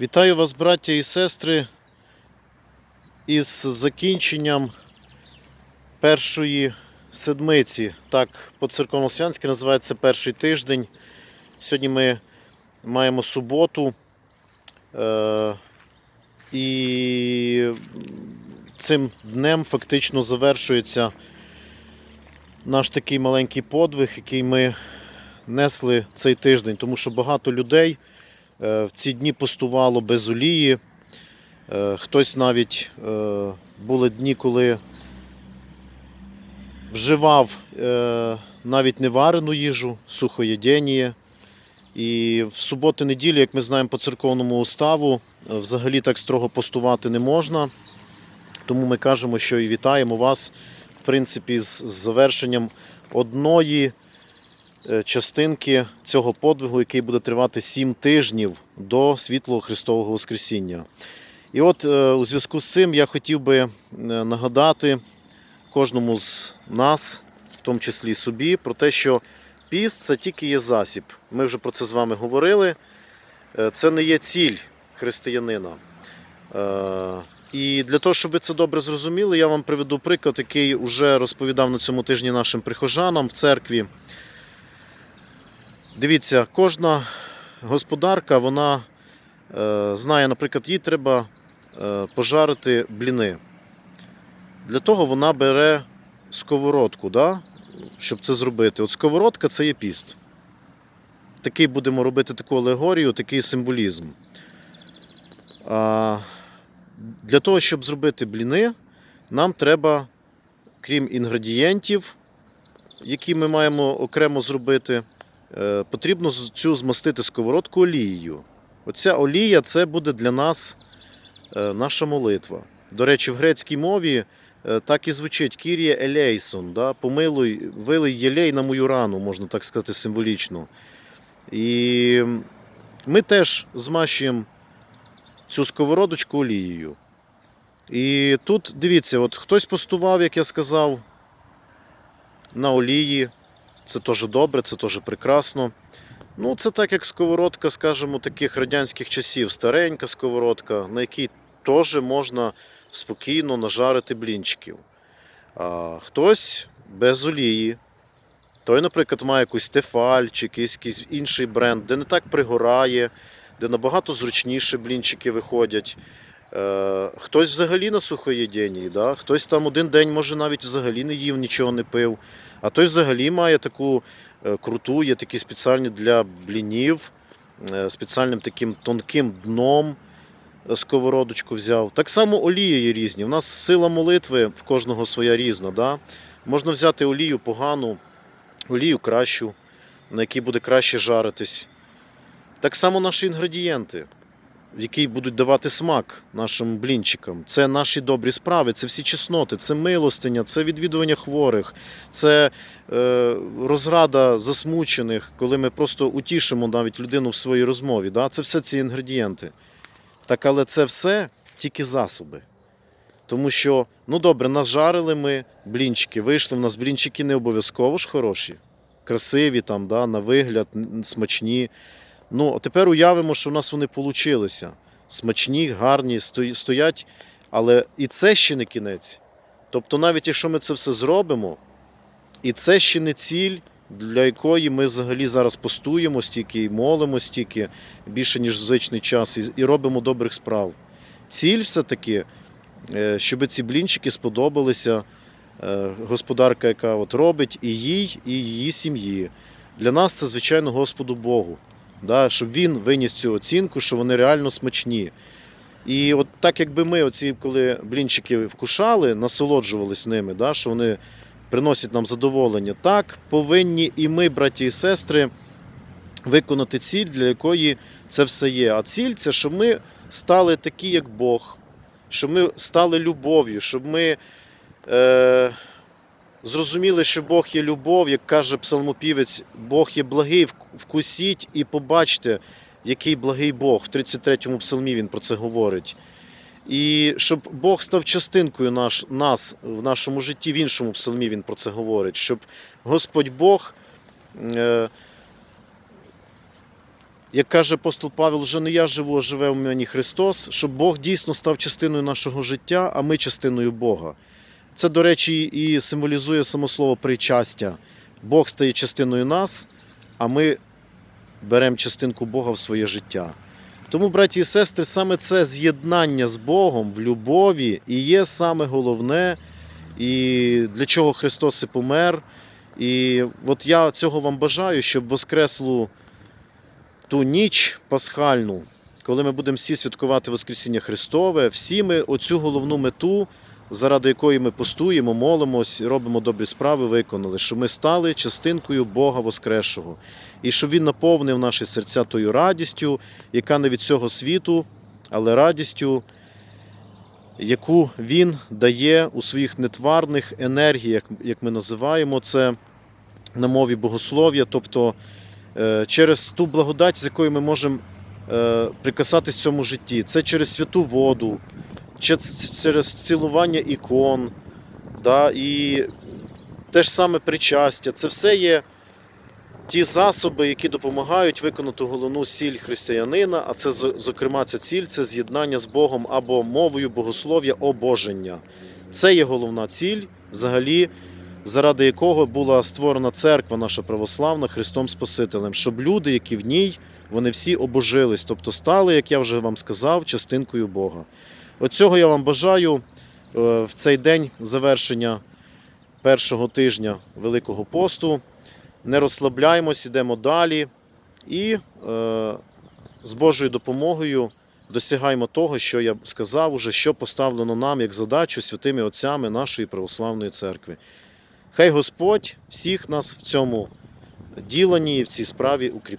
Вітаю вас, браття і сестри, із закінченням першої седмиці. Так, по церковнослянськи називається перший тиждень. Сьогодні ми маємо суботу. Е- і цим днем фактично завершується наш такий маленький подвиг, який ми несли цей тиждень, тому що багато людей в ці дні постувало без олії. Е, Хтось навіть е, були дні, коли вживав е, навіть не варену їжу, сухоєдєніє. І в суботу-неділю, як ми знаємо по церковному уставу, е, взагалі так строго постувати не можна. Тому ми кажемо, що і вітаємо вас, в принципі, з завершенням одної е, частинки цього подвигу, який буде тривати 7 тижнів до світлого Христового Воскресіння. І от е, у зв'язку з цим я хотів би е, нагадати кожному з нас, в тому числі собі, про те, що піст це тільки є засіб. Ми вже про це з вами говорили. Е, Це не є ціль християнина. Е, І для того, щоб ви це добре зрозуміли, я вам приведу приклад, який вже розповідав на цьому тижні нашим прихожанам в церкві. Дивіться, кожна господарка, вона е, знає, наприклад, їй треба е, пожарити бліни. Для того вона бере сковородку, да? щоб це зробити. От сковородка це є піст. Такий будемо робити таку алегорію, такий символізм. А, для того, щоб зробити бліни, нам треба, крім інгредієнтів, які ми маємо окремо зробити, потрібно цю змастити сковородку олією. Оця олія це буде для нас е, наша молитва. До речі, в грецькій мові е, так і звучить Кірія Елейсон, да? помилуй, вилий єлей на мою рану, можна так сказати, символічно. І ми теж змащуємо цю сковородочку олією. І тут дивіться, от хтось постував, як я сказав, на олії. Це теж добре, це теж прекрасно. Ну, це так, як сковородка, скажімо, таких радянських часів, старенька сковородка, на якій теж можна спокійно нажарити блінчиків. А хтось без олії. Той, наприклад, має якусь тефаль чи якийсь, якийсь інший бренд, де не так пригорає, де набагато зручніше блінчики виходять. Е, хтось взагалі на сухоєденні, да? хтось там один день може навіть взагалі не їв, нічого не пив. А той взагалі має таку е, круту, є такі спеціальні для блінів, е, спеціальним таким тонким дном сковородочку взяв. Так само олії є різні. У нас сила молитви в кожного своя різна. Да? Можна взяти олію погану, олію кращу, на якій буде краще жаритись. Так само наші інгредієнти, які будуть давати смак нашим блінчикам. Це наші добрі справи, це всі чесноти, це милостиня, це відвідування хворих, це е, розрада засмучених, коли ми просто утішимо навіть людину в своїй розмові. Да? Це все ці інгредієнти. Так, але це все тільки засоби. Тому що, ну добре, нажарили ми блінчики, вийшли в нас блінчики не обов'язково ж хороші, красиві, там, да, на вигляд, смачні. Ну, тепер уявимо, що в нас вони получилися. Смачні, гарні, стоять, але і це ще не кінець. Тобто, навіть якщо ми це все зробимо, і це ще не ціль, для якої ми взагалі зараз постуємо стільки і молимо стільки більше, ніж в звичний час, і, і робимо добрих справ. Ціль все-таки, е, щоб ці блінчики сподобалися е, господарка, яка от робить, і їй, і її сім'ї. Для нас це, звичайно, Господу Богу. Да, щоб він виніс цю оцінку, що вони реально смачні. І от так, якби ми, оці, коли блінчики вкушали, насолоджувались ними, да, що вони приносять нам задоволення, так повинні і ми, браті і сестри, виконати ціль, для якої це все є. А ціль це, щоб ми стали такі, як Бог, щоб ми стали любов'ю, щоб ми е, зрозуміли, що Бог є любов, як каже псалмопівець, Бог є благий, вкусіть і побачте, який благий Бог. В 33-му псалмі він про це говорить. І щоб Бог став частинкою наш, нас в нашому житті, в іншому псалмі він про це говорить, щоб Господь Бог е, як каже апостол Павел, вже не я живу, а живе в мені Христос, щоб Бог дійсно став частиною нашого життя, а ми частиною Бога. Це, до речі, і символізує само слово причастя. Бог стає частиною нас, а ми беремо частинку Бога в своє життя. Тому, браті і сестри, саме це з'єднання з Богом в любові і є саме головне, і для чого Христос і помер. І от я цього вам бажаю, щоб воскреслу ту ніч пасхальну, коли ми будемо всі святкувати Воскресіння Христове, всі ми оцю головну мету, заради якої ми постуємо, молимось, робимо добрі справи, виконали, щоб ми стали частинкою Бога Воскресшого. І щоб Він наповнив наші серця тою радістю, яка не від цього світу, але радістю, яку Він дає у своїх нетварних енергіях, як ми називаємо це на мові богослов'я, тобто е, через ту благодать, з якою ми можемо е, прикасатись цьому житті. Це через святу воду, через цілування ікон, да, і те ж саме причастя. Це все є ті засоби, які допомагають виконати головну ціль християнина, а це, зокрема, ця ціль це з'єднання з Богом або мовою богослов'я обоження. Це є головна ціль, взагалі, заради якого була створена церква наша православна Христом Спасителем, щоб люди, які в ній, вони всі обожились, тобто стали, як я вже вам сказав, частинкою Бога. От цього я вам бажаю е, в цей день завершення першого тижня Великого посту. Не розслабляємось, ідемо далі і е, з Божою допомогою досягаємо того, що я сказав уже, що поставлено нам як задачу святими отцями нашої православної церкви. Хай Господь всіх нас в цьому діленні і в цій справі укріпить.